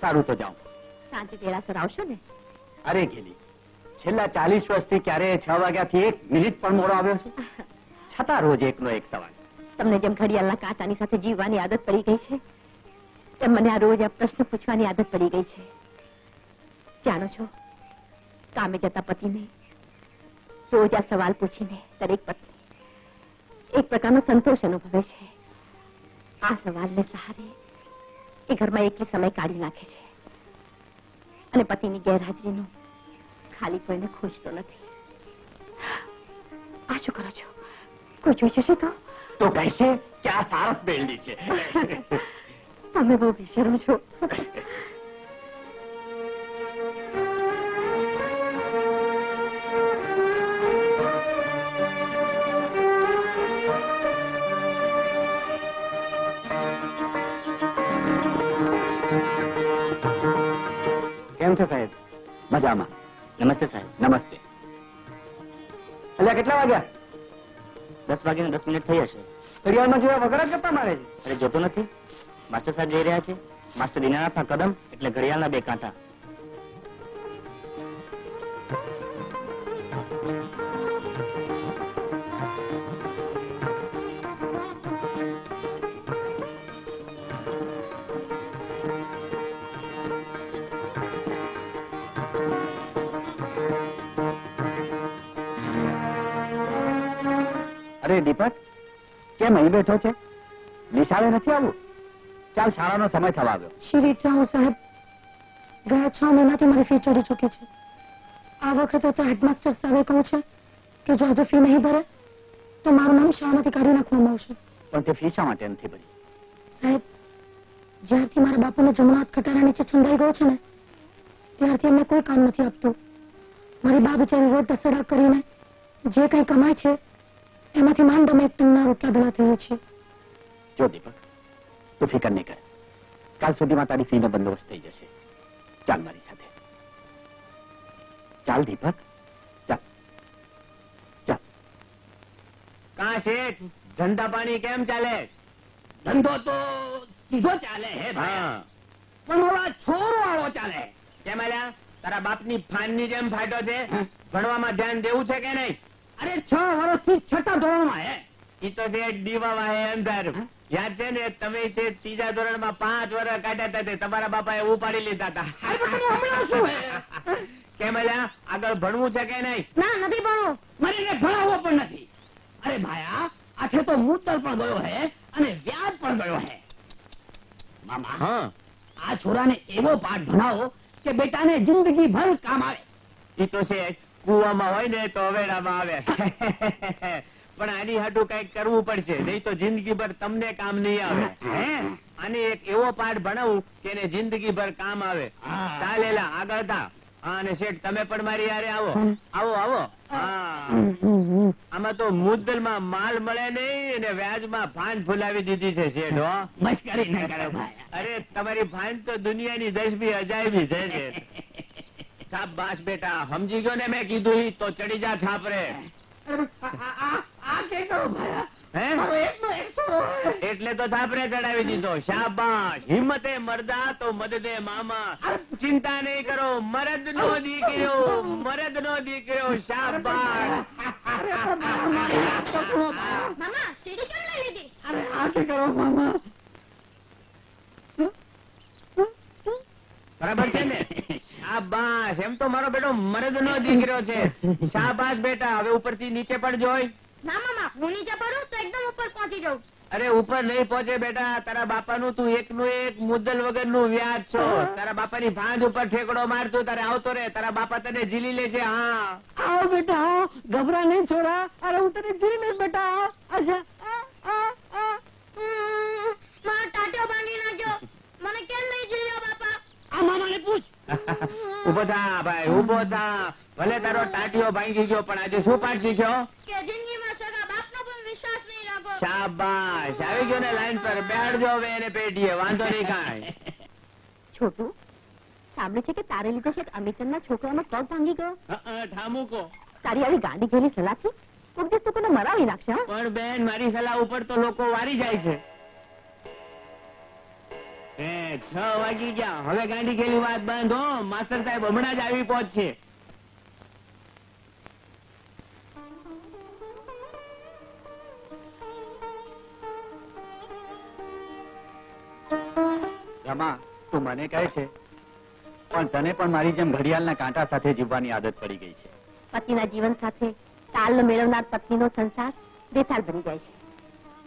સારું તો જાઉં સાંજે વેળાસર આવશો ને? અરે ઘેલી છેલ્લા ચાલીસ વર્ષથી ક્યારે છ વાગ્યાથી એક મિનિટ પણ મોડો આવ્યો છું. છતાં રોજ એકનો એક સવાલ. તમને જેમ ઘડિયાળના કાંટાની સાથે જીવવાની આદત પડી ગઈ છે તેમ મને આ રોજ આ પ્રશ્ન પૂછવાની આદત પડી ગઈ છે. જાણો છો કામે જતા પતિને રોજ આ સવાલ પૂછીને દરેક પત્ની એક પ્રકારનો સંતોષ અનુભવે છે. આ સવાલને સહારે એ ઘરમાં એકલી સમય કાઢી નાખે છે. અને પતિની ગેરહાજરીનું ખાલી કોઈને ખુશતો નથી. આ શું કરો છો? કોઈ જોઈ જશે તો? તો કહેશે કે આ સારસ બેલડી છે? તમે બહુ બેશરમ છો. મજામાં. નમસ્તે સાહેબ નમસ્તે. એટલે કેટલા વાગ્યા? દસ વાગ્યાને દસ મિનિટ થઈ હશે. ઘડિયાળમાં જોયા વગર જ ગપ્પા મારે છે. અરે જોતો નથી. માસ્ટર સાહેબ જઈ રહ્યા છે. માસ્ટર દિનાનાથના કદમ એટલે ઘડિયાળના બે કાંટા. અરે દીપક કેમ અહીં બેઠો છે? નિશાળે નથી આવું? ચાલ શાળાનો સમય થવા આવ્યો. શ્રી રામ સાહેબ ગયા છ મહિનાથી મારી ફી ચડી ચૂકી છે. આ વખતે તો હેડમાસ્ટર સાહેબે કહ્યું છે કે જો આજે ફી નહીં ભરે તો મારું નામ શાળામાંથી કાઢી નાખવામાં આવશે. પણ તે ફી શા માટે નથી ભરી? સાહેબ જ્યારથી મારા બાપુનો જમણો હાથ કટારા નીચે છંદાઈ ગયો છે ને ત્યારથી એમને કોઈ કામ નથી આપતું. મારી બા બિચારી રોડ તસડા કરીને જે કંઈ કમાય છે એમાંથી માંડ અમે રોટલા ભેળા થઈએ છીએ જો દીપક તું ફિકર નહીં કર. કાલ સુધીમાં તારી ફીનો બંદોબસ્ત થઈ જશે. ચાલ મારી સાથે. ચાલ દીપક ચાલ. ચાલ. કા શેઠ ધંધા પાણી કેમ ચાલે? ધંધો તો સીધો ચાલે હે ભાઈ. પણ મારો આ છોરો વાળો ચાલે. કેમ આલ્યા? તારા બાપની ફાનની જેમ ફાટ્યો છે? ભણવામાં ધ્યાન દેવું છે કે નહીં? અરે છ વર્ષથી છઠ્ઠા ધોરણમાં હે. ઈ તો છે દીવા વાહે અંધાર યાદ છે ને તમે તે ત્રીજા ધોરણમાં પાંચ વર્ષ કાઢ્યા હતા તે તમારા બાપાએ ઉપાડી લીધા હતા. પણ હમણાં શું હે? કેમ અલ્યા? આગળ ભણવું છે કે નહીં? ના નથી ભણવું. મને એને ભણાવવો પણ નથી. અરે ભાયા આઠે તો મૂતર પણ ગયો હે અને વ્યાજ પણ ગયો હે. મામા હા. આ છોરાને એવો પાઠ ભણાવો કે બેટાને જિંદગી ભર કામ આવે. ઈ તો શેઠ કુવામાં હોય ને તો હવેડામાં આવે. પણ આની હાટું કંઈક કરવું પડશે. નહીં તો જિંદગીભર તમને કામ નહીં આવે. હે? આને એક એવો પાઠ ભણાવું કે એને જિંદગીભર કામ આવે. ચાલેલા આગળ થા. અને શેઠ તમે પણ મારી હારે આવો. આવો આવો. હા. આમાં તો મુદ્દલમાં માલ મળે નહીં અને વ્યાજમાં ફાન ફુલાવી દીધી છે શેઠ હો. મશ્કરી ના કરો ભાઈ. અરે તમારી ફાન તો દુનિયાની દસમી અજાયબી છે શેઠ. શાબાશ બેટા સમજી ગયો ને મેં કીધું ઈ તો ચડી જા છાપરે. એટલે તો છાપરે ચડાવી દીધો. શાબાશ. હિંમતે મરદા તો મદદે મામા. ચિંતા નહીં કરો. મરદ નો દીકરો મરદ નો દીકરો શાબાશ. મામા સીડી કેમ લઈ લીધી? અરે આ કે કરો મામા? બરાબર છે ને? શાબાશ. એમ તો મારો બેટો મરદ નો દીકરો છે. શાબાશ બેટા. હવે ઉપરથી નીચે પણ જોઈ. ના મામા હું નીચે પડું તો એકદમ ઉપર પહોંચી જાઉં. અરે ઉપર નહીં પહોંચે બેટા. તારા બાપાનું તું એકનું એક મુદ્દલ વગરનું વ્યાજ છો. તારા બાપાની ભાંજ ઉપર ઠેકડો મારતું તારે આવતો રે. તારા બાપા તને ઝીલી લેશે હા. આવ બેટા આવો. ગભરા નહીં છોરા. અરે હું તને જીરી લઈશ બેટા આવો. અચ્છા આ, આ, આ. મારા ટાટિયો બાંધી નાખ્યો મને કેમ નહીં જીલ્યો બાપા આ મામાને પૂછ ઊભો થા ભાઈ ઊભો થા. ભલે તારો ટાટિયો ભાંગી ગયો પણ આજે શું પાઠ શીખ્યો? કે જિંદગીમાં સગા બાપનો પણ વિશ્વાસ નહીં રાખો. શાબાશ. આવી ગયો ને લાઈન પર. બેઠજો હવે એને પેટીએ. વાંધો નહીં કાંઈ. છોટુ સાંભળે છે કે તારે લીધે છે અમિતનના છોકરાનો પગ ભાંગી ગયો? ઠામુકો તારી આવી ગાંડી ગયેલી સલાહથી કોક દિવસ તો કોઈને મરાવી નાખશે પણ બેન મારી સલાહ ઉપર તો લોકો વારી જાય છે. છ વાગી ગયા. હવે ગાંડી ખેલી વાત બંધ હો. માસ્ટર સાહેબ હમણાં જ આવી પહોંચશે. રમા તું મને કહે છે પણ તને પણ મારી જેમ ઘડિયાળના કાંટા સાથે જીવવાની આદત પડી ગઈ છે. પતિના જીવન સાથે તાલ મેળવનાર પત્નીનો સંસાર બેતાલ બની જાય છે.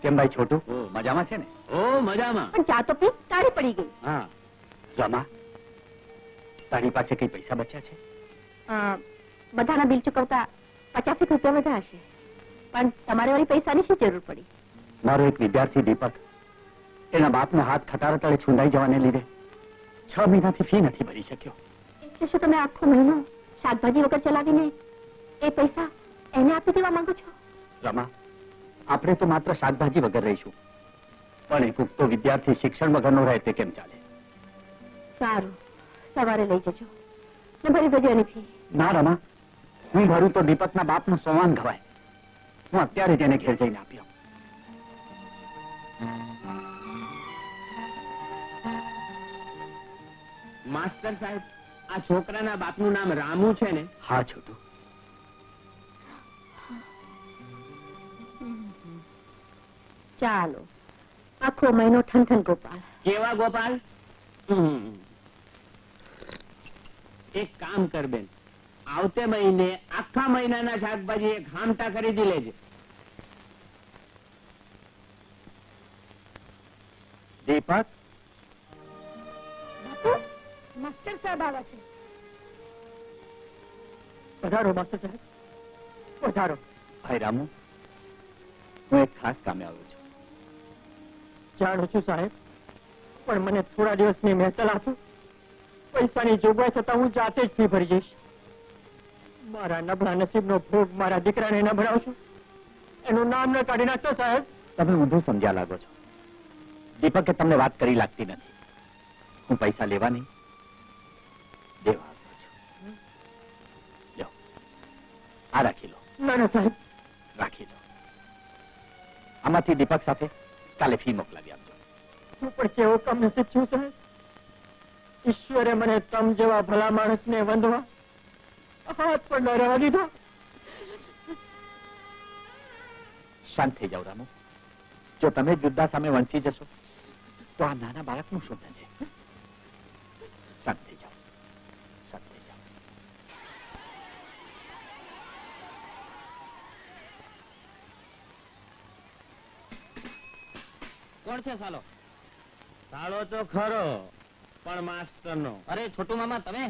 કેમ ભાઈ છોટું? મજામાં છે ને? ઓ મજામાં. પણ ચા તો પી તાળી પડી ગઈ. હા. રમા તારી પાસે કઈ પૈસા બચ્યા છે? બધાના બિલ ચૂકવતા પચાસેક રૂપિયા વધ્યા હશે. પણ તમારે વાળી પૈસાની શું જરૂર પડી? મારો એક વિદ્યાર્થી દીપક એના બાપનો હાથ ખટારા તળે છુંદાઈ જવાને લીધે છ મહિનાથી ફી નથી ભરી શક્યો. એટલે શું તમે આખો મહિનો શાકભાજી વગર ચલાવીને એ પૈસા એને આપી દેવા માંગો છો? રમા આપણે તો માત્ર શાકભાજી વગર રહીશું. પણ એક ઉગતો વિદ્યાર્થી શિક્ષણ વગરનો રહે તે કેમ ચાલે? સારું. સવારે લઈ જજો. ને ભરી દેજો એની ફી. ના રમા. હું ભરું તો દીપકના બાપનું સોવાન ઘવાય. હું અત્યારે જ એને ઘેર જઈને આપ્યો માસ્ટર સાહેબ આ છોકરાના બાપનું નામ રામુ છે ને? હા છોટું. ચાલો. આખો મહિનો ઠનઠન ગોપાલ. કેવા ગોપાલ? એક કામ કર બેન. આવતે મહિને આખા મહિનાના શાકભાજી એક હામટા ખરીદી લેજે. દીપક? બાપુ માસ્ટર સાહેબ આવ્યા છે. પધારો માસ્ટર સાહેબ. પધારો. ભાઈ રામુ હું એક ખાસ કામે આવ્યો છું. જાણું છું સાહેબ. પણ મને થોડા દિવસની મહેતલ આપો. પૈસાની જોગવાઈ થતા હું જાતે જ ફી ભરી જઈશ. મારા નબળા નસીબનો ભોગ મારા દીકરાને ન ભરાવશો એનું નામ ન કાઢી નાખતો સાહેબ. તમે ઊંધું સમજ્યા લાગો છો. દીપકે તમને વાત કરી લાગતી નથી. હું પૈસા લેવા નહીં. દેવા આવ્યો છું. લ્યો. આ રાખી લો. ના ના સાહેબ. રાખી લો. આમાંથી દીપક સાથે કાલે ફી મોકલાવી આપજો. હું પણ કેવો કમ નસીબ છું સાહેબ? ઈશ્વરે મને તમ જેવા ભલા માણસને વંદવા હાથ પણ ન રહેવા દીધો. શાંત થઈ જાઓ રામુ. જો તમે જુદ્દા સામે વંચી જશો તો આ નાના બાળકનું શું થશે શાંત થઈ જાઓ શાંત થઈ જાઓ કોણ છે સાલો? સાલો તો ખરો પણ માસ્ટર નો અરે છોટુ મામા તમે?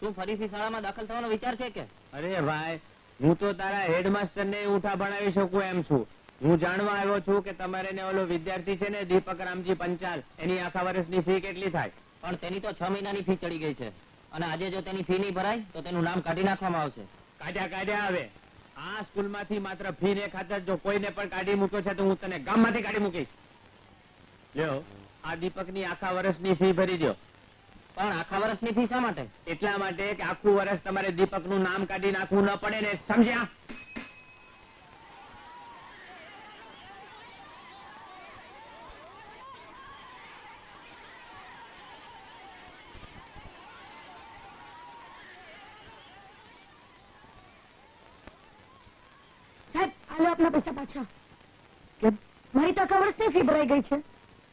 શું ફરીથી શાળામાં દાખલ થવાનો વિચાર છે કે? અરે ભાઈ હું તો તારા હેડમાસ્ટર ને ઉઠા ભણાવી શકું એમ છું. હું જાણવા આવ્યો છું કે તમારે ને ઓલો વિદ્યાર્થી છે ને દીપક રામજી પંચાલ એની આખા વર્ષની ફી કેટલી થાય? પણ તેની તો છ મહિનાની ફી ચડી ગઈ છે. અને આજે જો તેની ફી નહીં ભરાય તો તેનું નામ કાઢી નાખવામાં આવશે. કાઢ્યા કાઢ્યા આવે આ સ્કૂલમાંથી માત્ર ફી ને ખાતર જો કોઈને પણ કાઢી મૂક્યો છે તો હું તને ગામમાંથી કાઢી મૂકીશ. લ્યો. આ દીપકની આખા વર્ષની ફી ભરી દો પણ આખા વર્ષની ફી શા માટે? એટલા માટે કે આખું વર્ષ તમારે દીપકનું નામ કાઢી નાખવું ન પડે ને સમજ્યા? સાહેબ આ લો આપના પૈસા પાછા. કેમ? મારી તો આખા વર્ષની ફી ભરાઈ ગઈ છે.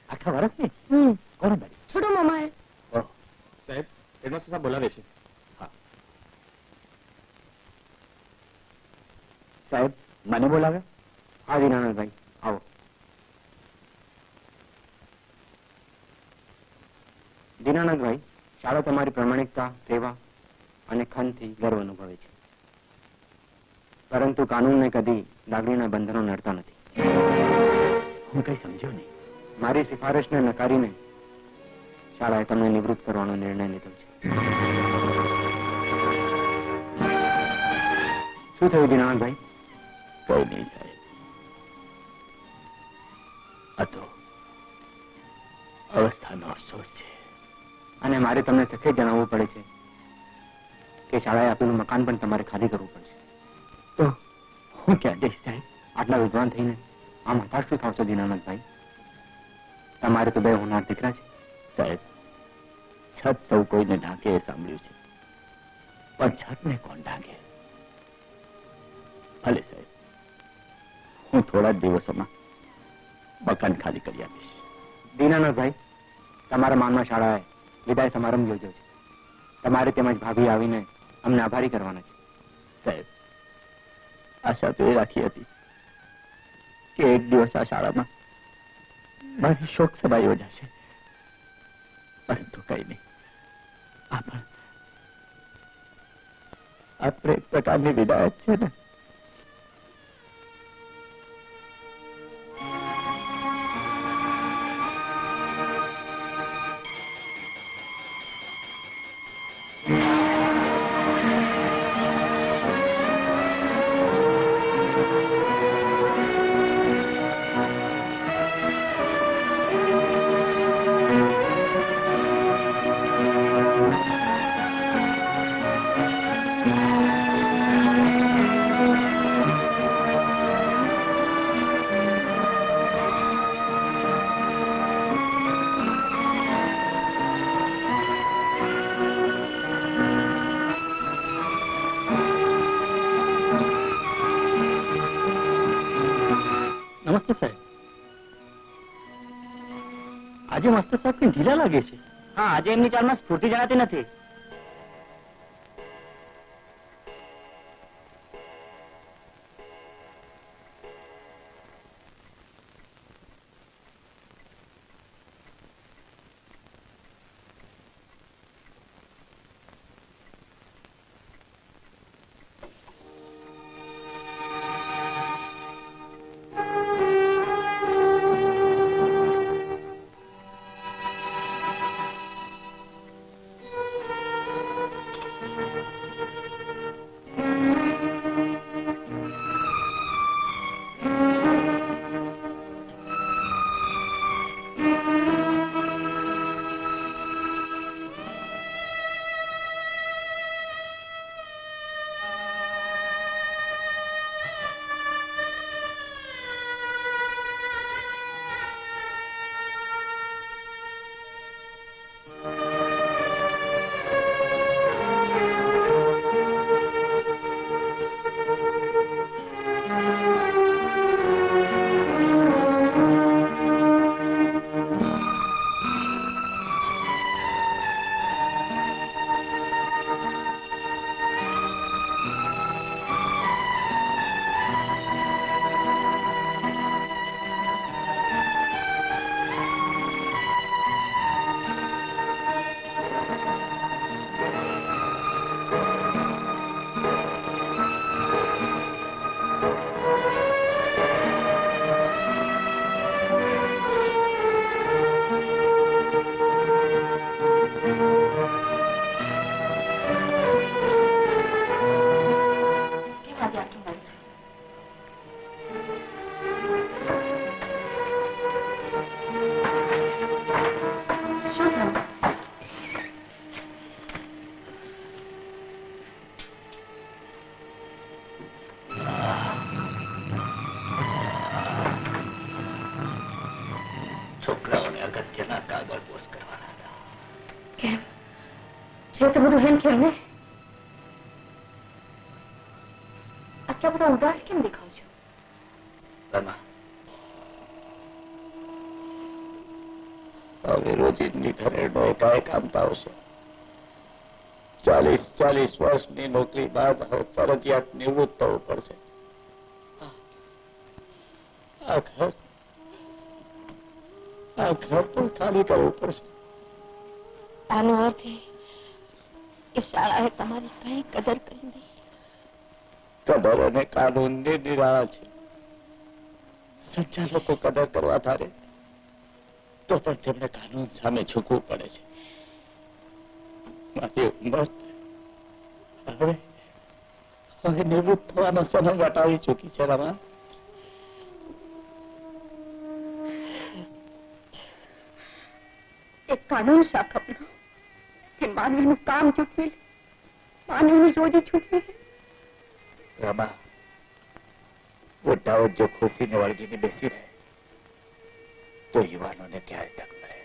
આખા વર્ષની ને કોને ભરી છોટો મામા એ સાહેબ હેડમાસ્ટર સાહેબ બોલાવે છે. સાહેબ મને બોલાવે? હા વિનાનંદભાઈ આવો. દિનાનંદભાઈ શાળા તમારી પ્રમાણિકતા સેવા અને ખનથી ગર્વ અનુભવે છે. પરંતુ કાનૂનને કદી લાગણીના બંધનો નડતા નથી. હું કઈ સમજ્યો નહીં. મારી સિફારિશને નકારીને શાળાએ તમને નિવૃત્ત કરવાનો નિર્ણય લીધો છે. શું થયું દિનાનભાઈ કઈ નહીં સાહેબ. આ તો અવસ્થાનો અફસોસ છે. અને મારે તમને સખે જણાવવું પડે છે કે શાળાએ આપેલું મકાન પણ તમારે ખાલી કરવું પડશે. તો હું ક્યાં જઈશ સાહેબ? આટલા વિદ્વાન થઈને આમ હતાશ શું થાવ છો દીનાનાથભાઈ તમારે તો બે હોનાર દીકરા છે. સાહેબ છત સૌ કોઈને ઢાંકે એ સાંભળ્યું છે. પણ છતને કોણ ઢાંકે? ભલે સાહેબ હું થોડા જ દિવસોમાં મકાન ખાલી કરી આપીશ. દીનાનાથભાઈ તમારા માનમાં શાળાએ વિદાય સમારંભ યોજ્યો છે. તમારે તેમજ ભાભી આવીને અમને આભારી કરવાના છે. સાહેબ આશા તો એ રાખી હતી કે એક દિવસ આ શાળામાં મારી શોક સભા યોજાશે પરંતુ કઈ નહીં. આ પણ આ પણ પ્રકારની વિદાયત છે ને. આજે માસ્તર સાહેબ કંઈ ઢીલા લાગે છે. હા આજે એમની ચાલમાં સ્ફૂર્તિ જણાતી નથી. છોકરાઓને અગત્યના કાગળ પોસ્ટ કરવાના હતા. કેમ? છે તો બધું હેમ કેમ ને? આટલા બધા ઉદાસ કેમ દેખાવ છો? રમા. હવે રોજિંદની ઘરેણો એકાએક આમતા આવશે. ચાલીસ ચાલીસ વર્ષની નોકરી બાદ હવે ફરજિયાત નિવૃત્ત થવું પડશે. આ ઘર આ ઘર પણ ખાલી કરવું પડશે આનો અર્થ એ શાળાએ તમારી કઈ કદર કરી નહીં કદર અને કાનૂનની નિરાળા છે. સંચાલકો કદર કરવા ધારે તો પણ તેમને કાનૂન સામે ઝૂકવું પડે છે. મારી ઉંમર હવે હવે નિવૃત્ત થવાનો સમય વટાવી ચૂકી છે રમા. એક કાનૂન શાખ કે માનવીનું કામ ચૂકવી લે. માનવીની રોજી છૂટવી લે. રમા બુઢાઓ જો ખુશીને વળગીને બેસી રહે તો યુવાનોને ક્યારે તક મળે?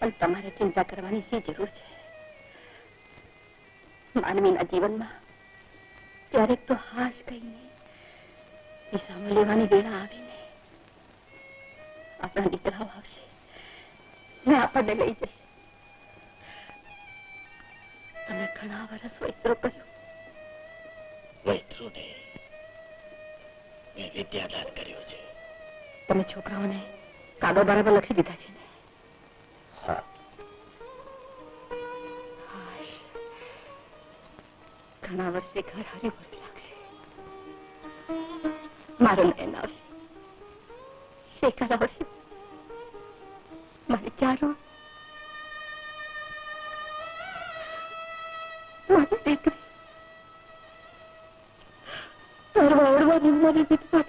પણ તમારે ચિંતા કરવાની શી જરૂર છે? માનવીના જીવનમાં ક્યારેક તો હાશ કહીને વિસામો લેવાની વેળા આવીને આપણા દીકરાઓ આવશે. ને આપણને લઈ જશે. તમે ઘણા વર્ષ વૈત્રો કર્યો. વૈત્રોને મેં વિદ્યાદાન કર્યું છે. તમે છોકરાઓને કાગળ બરાબર લખી દીધા છે ને? હા. ઘણા વર્ષે ઘર હારી ભરી લાગશે. મારું નયન આવશે શેખર આવશે મારી ચારો મારી દીકરી